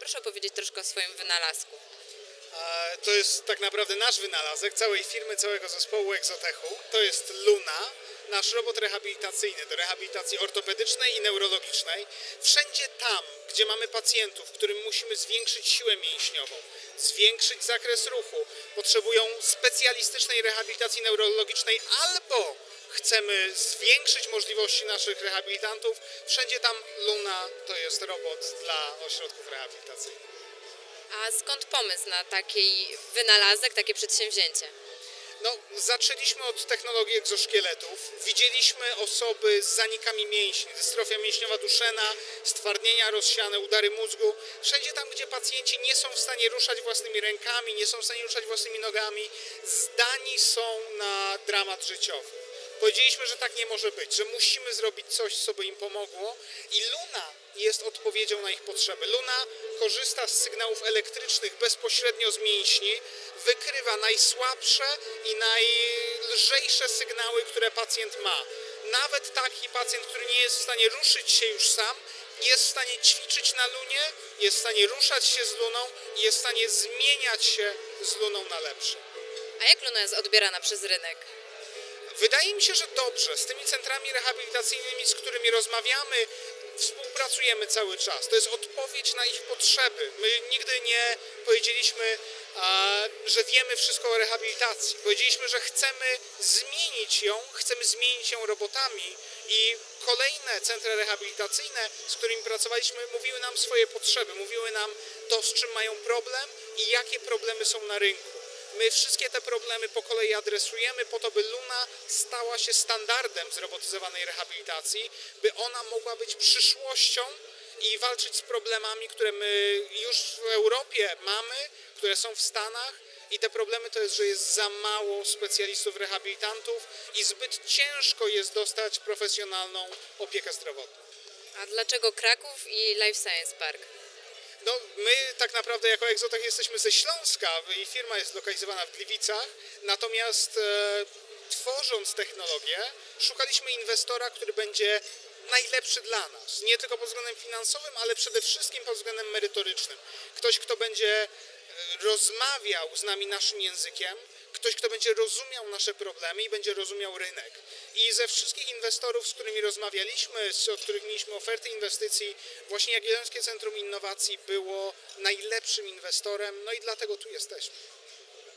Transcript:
Proszę opowiedzieć troszkę o swoim wynalazku. To jest tak naprawdę nasz wynalazek, całej firmy, całego zespołu Exotechu. To jest Luna, nasz robot rehabilitacyjny do rehabilitacji ortopedycznej i neurologicznej. Wszędzie tam, gdzie mamy pacjentów, którym musimy zwiększyć siłę mięśniową, zwiększyć zakres ruchu, potrzebują specjalistycznej rehabilitacji neurologicznej albo chcemy zwiększyć możliwości naszych rehabilitantów, wszędzie tam Luna to jest robot dla ośrodków rehabilitacyjnych. A skąd pomysł na taki wynalazek, takie przedsięwzięcie? No, zaczęliśmy od technologii egzoszkieletów. Widzieliśmy osoby z zanikami mięśni, dystrofia mięśniowa Duszena, stwardnienia rozsiane, udary mózgu. Wszędzie tam, gdzie pacjenci nie są w stanie ruszać własnymi rękami, nie są w stanie ruszać własnymi nogami, zdani są na dramat życiowy. Powiedzieliśmy, że tak nie może być, że musimy zrobić coś, co by im pomogło i Luna jest odpowiedzią na ich potrzeby. Luna korzysta z sygnałów elektrycznych bezpośrednio z mięśni, wykrywa najsłabsze i najlżejsze sygnały, które pacjent ma. Nawet taki pacjent, który nie jest w stanie ruszyć się już sam, jest w stanie ćwiczyć na lunie, jest w stanie ruszać się z luną i jest w stanie zmieniać się z luną na lepsze. A jak Luna jest odbierana przez rynek? Wydaje mi się, że dobrze. Z tymi centrami rehabilitacyjnymi, z którymi rozmawiamy, współpracujemy cały czas. To jest odpowiedź na ich potrzeby. My nigdy nie powiedzieliśmy, że wiemy wszystko o rehabilitacji. Powiedzieliśmy, że chcemy zmienić ją, chcemy zmienić ją robotami i kolejne centra rehabilitacyjne, z którymi pracowaliśmy, mówiły nam swoje potrzeby, mówiły nam to, z czym mają problem i jakie problemy są na rynku. My wszystkie te problemy po kolei adresujemy po to, by Luna stała się standardem zrobotyzowanej rehabilitacji, by ona mogła być przyszłością i walczyć z problemami, które my już w Europie mamy, które są w Stanach. I te problemy to jest, że jest za mało specjalistów rehabilitantów i zbyt ciężko jest dostać profesjonalną opiekę zdrowotną. A dlaczego Kraków i Life Science Park? No, my tak naprawdę jako Exotech jesteśmy ze Śląska i firma jest zlokalizowana w Gliwicach, natomiast e, tworząc technologię, szukaliśmy inwestora, który będzie najlepszy dla nas. Nie tylko pod względem finansowym, ale przede wszystkim pod względem merytorycznym. Ktoś, kto będzie e, rozmawiał z nami naszym językiem, ktoś, kto będzie rozumiał nasze problemy i będzie rozumiał rynek. I ze wszystkich inwestorów, z którymi rozmawialiśmy, z od których mieliśmy oferty inwestycji, właśnie Jagiellońskie Centrum Innowacji było najlepszym inwestorem, no i dlatego tu jesteśmy.